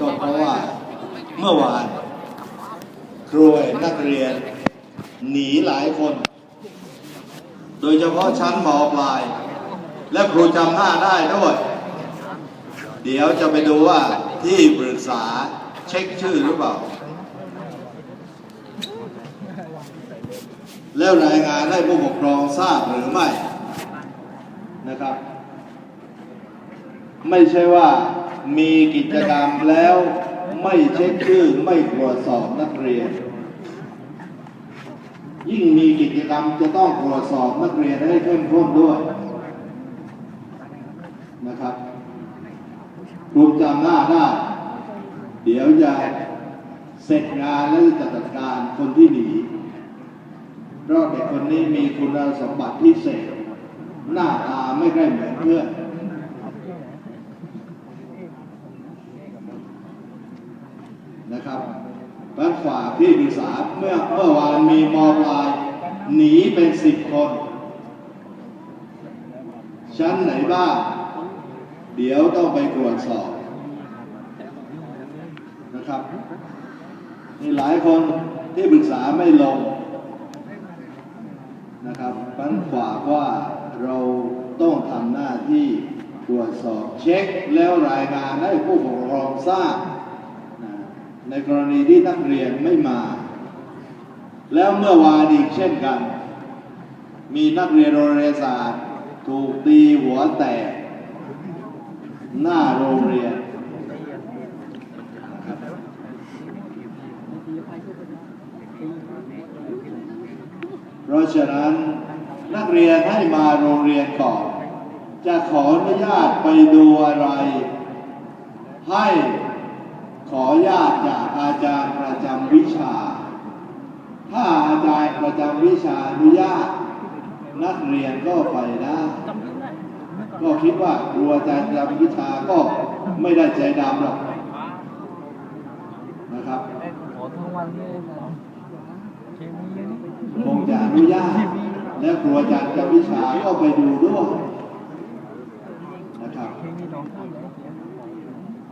ก็เพราะว่าเมื่อวานครูนักเรียน หนีหลายคน โดยเฉพาะชั้นมอปลาย และครูจำหน้าได้ด้วยเดี๋ยวจะไปดูว่าที่ปรึกษาเช็คชื่อหรือเปล่า แล้วรายงานให้ผู้ปกครองทราบหรือไม่นะครับ ไม่ใช่ว่า มีกิจกรรมแล้วไม่เช็คชื่อไม่ตรวจสอบนักเรียน ยิ่งมีกิจกรรมจะต้องตรวจสอบนักเรียนให้เข้มข้นด้วยนะครับกลุ่มจำหน้าได้เดี๋ยวจะเสร็จงานแล้วจะจัดการคนที่หนีเพราะเด็กคนนี้มีคุณสมบัติพิเศษ หน้าตาไม่ใกล้เหมือนเพื่อน นะครับบ้านฝ่าพี่ปรึกษาเมื่อเมื่อวานมีมอปลายหนีเป็นสิบคน ชั้นไหนบ้าง เดี๋ยวต้องไปตรวจสอบนะครับมีหลายคนที่ปรึกษาไม่ลงนะครับบ้านฝากว่าเราต้องทำหน้าที่ตรวจสอบเช็คแล้วรายงานให้ผู้ปกครองทราบ ในกรณีที่นักเรียนไม่มา แล้วเมื่อวานอีกเช่นกัน มีนักเรียนโรงเรียนศาสตร์ ถูกตีหัวแตก หน้าโรงเรียน เพราะฉะนั้นนักเรียนให้มาโรงเรียนก่อน จะขออนุญาตไปดูอะไร ให้ ขออนุญาตจากอาจารย์ประจำวิชา ถ้าอาจารย์ประจำวิชาอนุญาต นักเรียนก็ไปได้ ก็คิดว่าครูอาจารย์ประจำวิชาก็ไม่ได้ใจดำหรอกนะครับคงจะอนุญาต และครูอาจารย์ประจำวิชาก็ไปดูด้วยนะครับ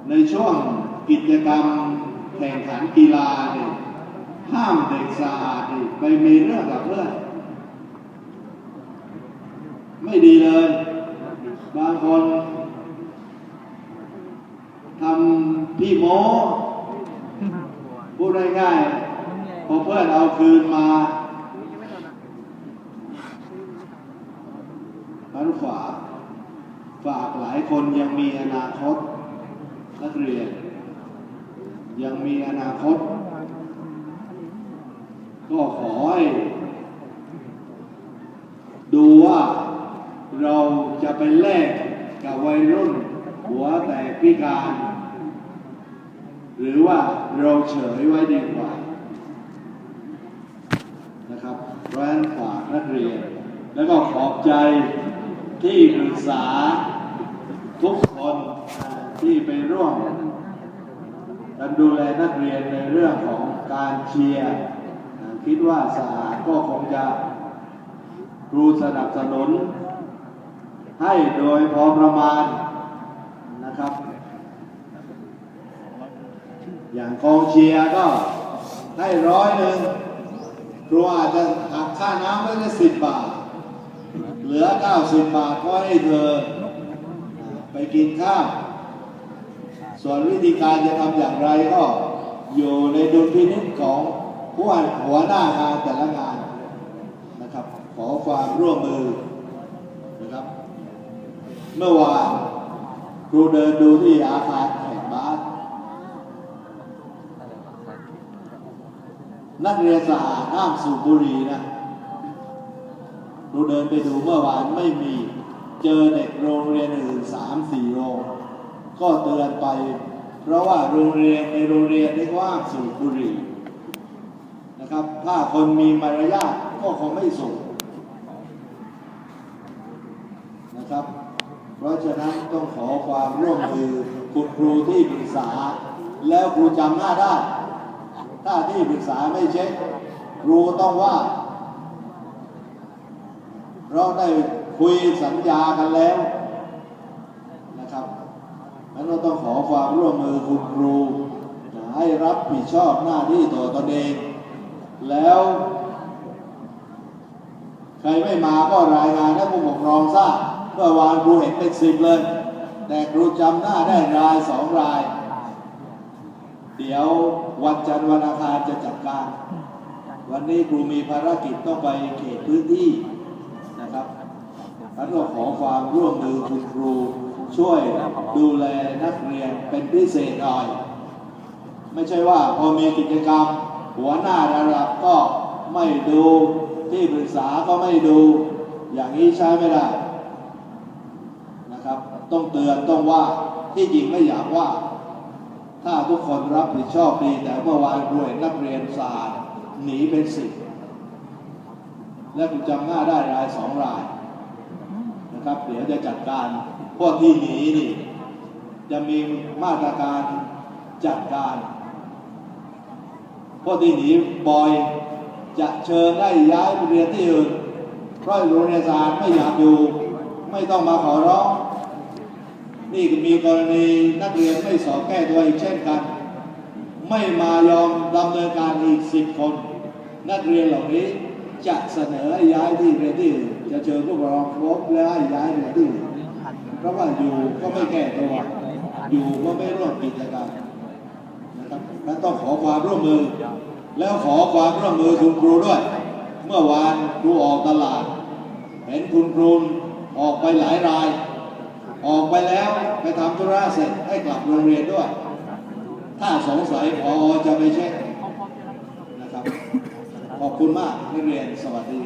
ในช่วง กิจกรรมแข่งขันกีฬาเนี่ยห้ามเด็กสะอาดนี่ไปมีเรื่องกับเพื่อนไม่ดีเลย บางคนทำพี่โมพูดง่ายๆพอเพื่อนเอาคืนมาพันฝาฝากหลายคนยังมีอนาคตนักเรียน ยังมีอนาคต ก็ขอให้ดูว่าเราจะไปแลกกับวัยรุ่น หัวแตกพิการ หรือว่าเราเฉยไว้ดีกว่านะครับเพราะฉะนั้นฝากนักเรียน แล้วก็ขอบใจที่ปรึกษาทุกคนที่ไปร่วม กันดูแลนักเรียนในเรื่องของการเชียร์คิดว่าสะอาก็คงจะครูสนับสนุน ให้โดยพอประมาณนะครับ อย่างกองเชียร์ก็ให้ร้อยหนึ่งครูอาจจะหักค่าน้ำไว้ได้สิบบาท เหลือเก้าสิบบาทก็ให้เธอไปกินข้าว ส่วนวิธีการจะทำอย่างไรก็อยู่ในดุลพินิจของผู้หัวหน้างานแต่ละงานนะครับ ขอความร่วมมือนะครับ เมื่อวานครูเดินดูที่อาคารแห่งบ้านนักเรียนสะอาห้ามสูบบุหรี่นะครูเดินไปดูเมื่อวานไม่มีเจอเด็กโรงเรียนอื่นสามสี่โรง ก็เตือนไป เพราะว่าโรงเรียนในโรงเรียนได้ว่างสูบบุหรี่นะครับ ถ้าคนมีมารยาทก็คงไม่สูบนะครับ เพราะฉะนั้นต้องขอความร่วมมือคุณครูที่ปรึกษา แล้วครูจำหน้าได้ ถ้าที่ปรึกษาไม่เช็คครูต้องว่าเราได้คุยสัญญากันแล้วนะครับ นั้นเราต้องขอความร่วมมือคุณครู ให้รับผิดชอบหน้าที่ต่อตนเอง แล้ว ใครไม่มาก็รายงานให้ผู้ปกครองทราบเมื่อวานครูเห็นเป็นสิบเลย แต่ครูจำหน้าได้รายสองราย เดี๋ยววันจันทร์วันอังคารจะจัดการ วันนี้ครูมีภารกิจต้องไปเขตพื้นที่นะครับแล้วก็ขอความร่วมมือคุณครู ช่วยดูแลนักเรียนเป็นพิเศษหน่อย ไม่ใช่ว่าพอมีกิจกรรม หัวหน้าระดับก็ไม่ดูที่ปรึกษาก็ไม่ดู อย่างนี้ใช้ไม่ได้นะครับ ต้องเตือนต้องว่าที่จริงไม่อยากว่า ถ้าทุกคนรับผิดชอบดี แต่เมื่อวานรวยนักเรียนศาสตร์หนีเป็นสิบและคุณจำหน้าได้รายสองรายนะครับ เดี๋ยวจะจัดการ พวกที่หนีนี่จะมีมาตรการจัดการพวกที่หนีบอยจะเชิญได้ย้ายไปเรียนที่อื่นเพราะโรงเรียนศารไม่อยากอยู่ ไม่ต้องมาขอร้อง นี่ก็มีกรณีนักเรียนไม่สอบแก้ตัวอีกเช่นกัน ไม่มายอมดำเนินการอีกสิบคน นักเรียนเหล่านี้จะเสนอย้ายที่เรียนที่จะเชิญผู้ปกครองพบและย้ายเรียนที่อื่น เพราะว่าอยู่ก็ไม่แก้ตัว อยู่ก็ไม่ร่วมกิจกรรมนะครับและต้องขอความร่วมมือ แล้วขอความร่วมมือคุณครูด้วย เมื่อวานครูออกตลาด เห็นคุณครูออกไปหลายราย ออกไปแล้วไปทำธุระเสร็จให้กลับโรงเรียนด้วย ถ้าสงสัยพอจะไปเช็คนะครับ ขอบคุณมากนักเรียนสวัสดี